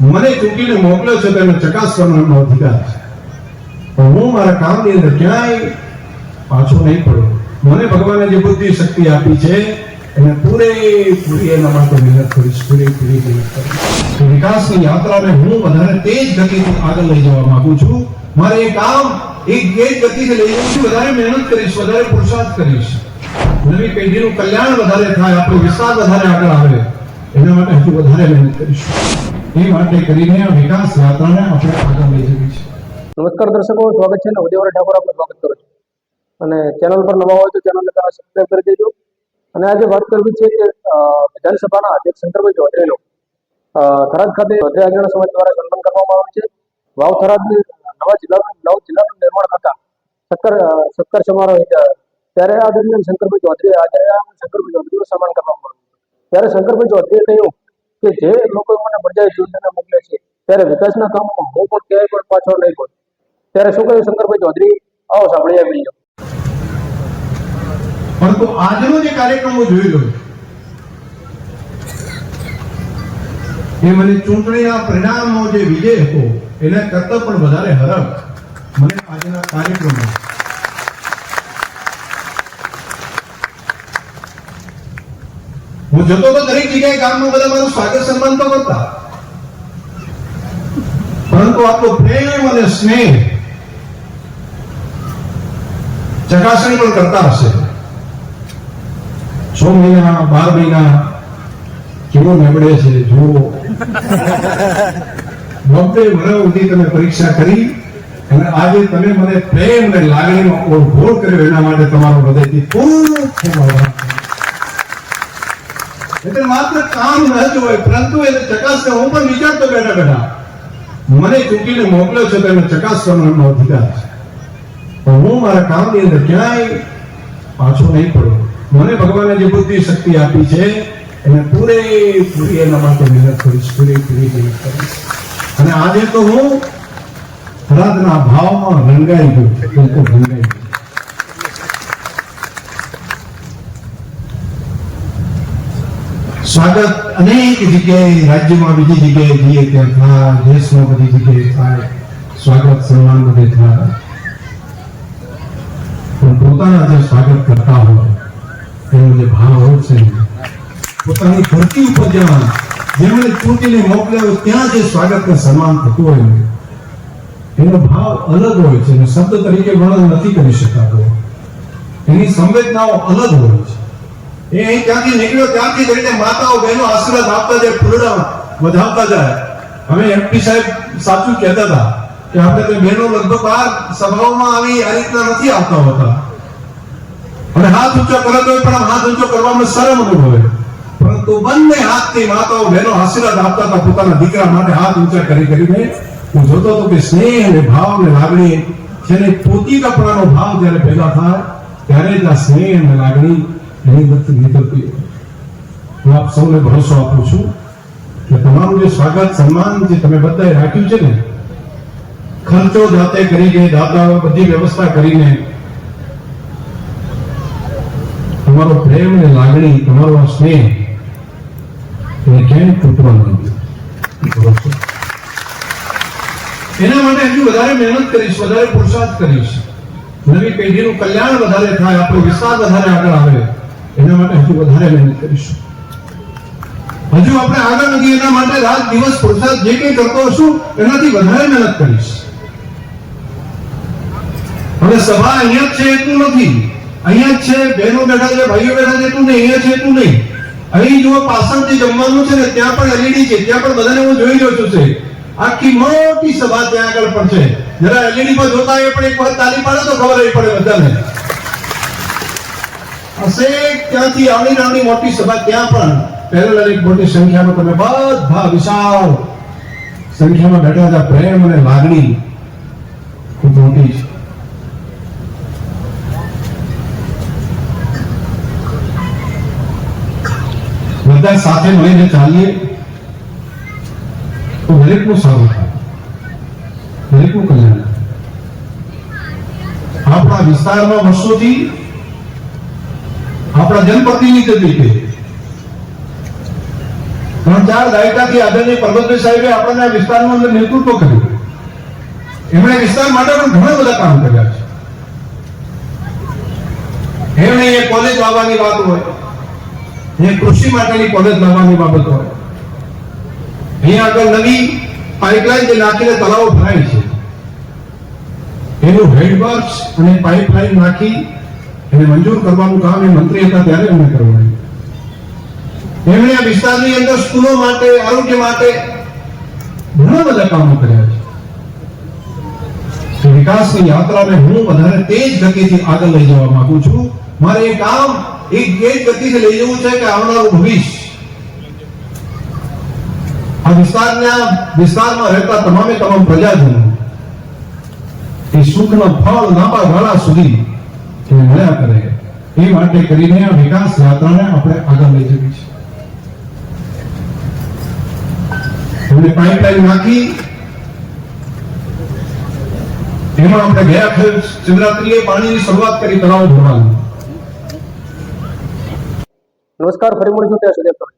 મને ચૂંટીને મોકલ્યો છે તેને ચકાસવાનો એમનો અધિકાર છે. પણ હું મારા કામની અંદર ક્યાંય પાછો નહીં પડ્યો મને ભગવાને જે બુદ્ધિ શક્તિ આપી છે, એને પૂરેપૂરી એના માટે મહેનત કરીશ, પૂરેપૂરી મહેનત કરીશ. વિકાસની યાત્રાને હું વધારે તેજ ગતિથી આગળ લઈ જવા માંગુ છું. મારે એ કામ એક તેજ ગતિથી લઈ જવું છું, વધારે મહેનત કરીશ, વધારે પુરુષાર્થ કરીશ. નવી પેઢીનું કલ્યાણ વધારે થાય, આપણો વિસ્તાર વધારે આગળ આવે. એના માટે હજુ વધારે મહેનત કરીશું. એ માટે કરીને આ વિકાસ યાત્રાને આપણે આગળ લઈ જવી છે નમસ્કાર દર્શકો, સ્વાગત છે ને ઉદયવર ઠાકોર આપનું સ્વાગત કરું છું. અને ચેનલ પર નવા હોય તો ચેનલને સબસ્ક્રાઈબ કરી દેજો. અને આજે વાત કરવી છે કે વિધાનસભાના અધ્યક્ષ શંકરભાઈ ચૌધરીનું. થરાદ ખાતે ચૌધરી આગળ સમાજ દ્વારા સન્માન કરવામાં આવ્યું છે. વાવ થરાદની નવા જિલ્લાનું નવ જિલ્લાનું નિર્માણ થતા સત્તર સત્તર સમારોહ ત્યારે આ દરમિયાન શંકરભાઈ ચૌધરી આજે શંકરભાઈ ચૌધરીનું સન્માન કરવામાં આવ્યું ત્યારે શંકરભાઈ ચૌધરીએ કહ્યું કે જે લોકો મને પંચાયત યોજના મોકલે છે, ત્યારે વિકાસના કામમાં હું પણ ક્યાંય પણ પાછળ નહીં પડું ત્યારે શું કહ્યું શંકરભાઈ ચૌધરી? આવો સાંભળી આવી પરંતુ આજનો જે કાર્યક્રમ હું જોઈ રહ્યો એ મને ચૂંટણીના પરિણામનો જે વિજય હતો, એના કરતા પણ વધારે હરખ મને આજના કાર્યક્રમમાં. હું જતો તો દરેક જગ્યાએ ગામમાં બધા મારું સ્વાગત સન્માન તો કરતા. પરંતુ આપણો પ્રેમ અને સ્નેહ ચકાસણી પણ કરતા હશે. છ મહિના બાર મહિના કેવો નબળે છે, જુઓ. બબ્બે વર્ષ સુધી તમે પરીક્ષા કરી અને આજે તમે મને પ્રેમ અને લાગણીનો ઓળઘોળ કર્યો એના માટે તમારો હૃદયથી ખૂબ ખૂબ આભાર. એટલે માત્ર કામ રહેતું હોય, પરંતુ એને ચકાસતા હું પણ વિચારતો બેઠા બેઠા, મને ચૂંટીને મોકલ્યો છે તેને ચકાસવાનો એમનો અધિકાર છે. હું મારા કામની અંદર ક્યાંય પાછો નહીં પડ્યો મને ભગવાને જે બુદ્ધિ શક્તિ આપી છે, એને પૂરેપૂરી એના માટે મહેનત કરીશ પૂરેપૂરી મહેનત કરીશ અને આજે તો હું રાતના ભાવમાં રંગાઈ ગયો બિલકુલ રંગાઈ ગયો સ્વાગત અનેક જગ્યાએ, રાજ્યમાં બીજી જગ્યાએ જઈએ ત્યાં થાય, દેશમાં બધી જગ્યાએ થાય. સ્વાગત સન્માન બધે થાય. પણ પોતાના જે સ્વાગત કરતા હોય, એનો જે ભાવ હોય છે, પોતાની ધરતી ઉપર જ્યાં જેમણે ચૂંટીને મોકલ્યો, ત્યાં જે સ્વાગત ને સન્માન થતું હોય એનો ભાવ અલગ હોય છે અને શબ્દ તરીકે વર્ણન નથી કરી શકાતો. એની સંવેદનાઓ અલગ હોય છે. એ અહીં ત્યાંથી નીકળ્યો? ત્યાંથી જ માતાઓ, બહેનો આશીર્વાદ આપતા જાય ફૂલડા વધાવતા જાય. હવે એમપી સાહેબ સાચું કહેતા હતા કે આપણે તો બહેનો લગભગ બાર સભાઓમાં આવી આ રીતના નથી આવતા હોતા. અને હાથ ઊંચો કરે તો પણ હાથ ઊંચો કરવામાં શરમ અનુભવે. પરંતુ બંને હાથથી માતાઓ, બહેનો આશીર્વાદ આપતા હતા પોતાના દીકરા માટે હાથ ઊંચા કરી કરીને. હું જોતો હતો કે સ્નેહ અને ભાવ અને લાગણી, જેને પોતીકાપણાનો ભાવ જ્યારે પેદા થાય, ત્યારે જ આ સ્નેહ અને લાગણી એની અંદરથી નીકળતી હોય. હું આપ સૌને ભરોસો આપું છું કે તમારું જે સ્વાગત સન્માન જે તમે બધાએ રાખ્યું છે ને ખર્ચો જાતે કરીને દાદાઓ બધી વ્યવસ્થા કરીને તમારો પ્રેમ અને લાગણી તમારો આ સ્નેહ એને ક્યાંય તૂટવા ન દો. ભરોસો. એના માટે હજુ વધારે મહેનત કરીશ, વધારે પુરુષાર્થ કરીશ નવી પેઢીનું કલ્યાણ વધારે થાય, આપણો વિસ્તાર વધારે આગળ આવે એના માટે હજુ વધારે મહેનત કરીશું. હજુ આપણે આગળ નથી એના માટે રાત, દિવસ પ્રસાદ જે કંઈ કરતો હશું, એનાથી વધારે મહેનત કરીશ. હવે સભા અહીંયા જ છે એટલું નથી. અહીંયા જ છે, બહેનો બેઠા છે, ભાઈઓ બેઠા છે, એટલું નહીં. અહીંયા છે એટલું નહીં. અહીં જુઓ, પાછળથી જમવાનું છે ને, ત્યાં પણ એલઈડી છે. ત્યાં પણ બધાને હું જોઈ રહ્યો છું છે. આખી મોટી સભા ત્યાં આગળ પણ છે. જરા એલઈડી પર જોતા એ પણ એક વખત તાલી પાડે તો ખબર પડે બધાને. હશે ત્યાંથી આવડી નાની મોટી સભા ત્યાં પણ? પહેલા એક મોટી સંખ્યામાં તમે બધા વિશાળ સંખ્યામાં બેઠા હતા. પ્રેમ અને લાગણી ખૂબ મોટી છે. બધા સાથે મળીને ચાલીએ. તો દરેકનું સારું થાય. દરેકનું કલ્યાણ આપણા વિસ્તારમાં વર્ષોથી આપણા જનપ્રતિનિધિ તરીકે ત્રણ ચાર દાયકાથી આદરણીય પરબતભાઈ સાહેબે આપણને આ વિસ્તારનું અંદર નેતૃત્વ કર્યું. એમણે વિસ્તાર માટે પણ ઘણા બધા કામ કર્યા છે. એમણે એ કોલેજ લાવવાની વાત હોય, એ કૃષિ માટેની કોલેજ લાવવાની બાબત હોય. અહીંયા આગળ નવી પાઇપલાઇન જે નાખીને તળાવો ભરાય છે. એનું હેડવર્ક્સ અને પાઇપલાઇન નાખી એને મંજૂર કરવાનું કામ એ મંત્રી હતા, ત્યારે એમણે કરવાનું. એમણે આ વિસ્તારની અંદર સ્કૂલો માટે, આરોગ્ય માટે ઘણા બધા કામો કર્યા છે. વિકાસની યાત્રાને હું વધારે તેજ ગતિથી આગળ લઈ જવા માંગુ છું. મારે એ કામ એક એ ગતિથી લઈ જવું છે કે આવનારું ભવિષ્ય. આ વિસ્તારના, વિસ્તારમાં રહેતા તમામે તમામ પ્રજાજનો એ સુખના ફળ લાંબા ગાળા સુધી એ મળ્યા કરે એ માટે કરીને આ વિકાસ યાત્રાને આપણે આગળ લઈ જવી છે. એમને પાઇપલાઇન નાખી. એમાં આપણે ગયા ફેર શિવરાત્રીએ પાણીની શરૂઆત કરી તળાવ ભરવાની. નમસ્કાર, ફરી મળીશું ત્યાં સુધી.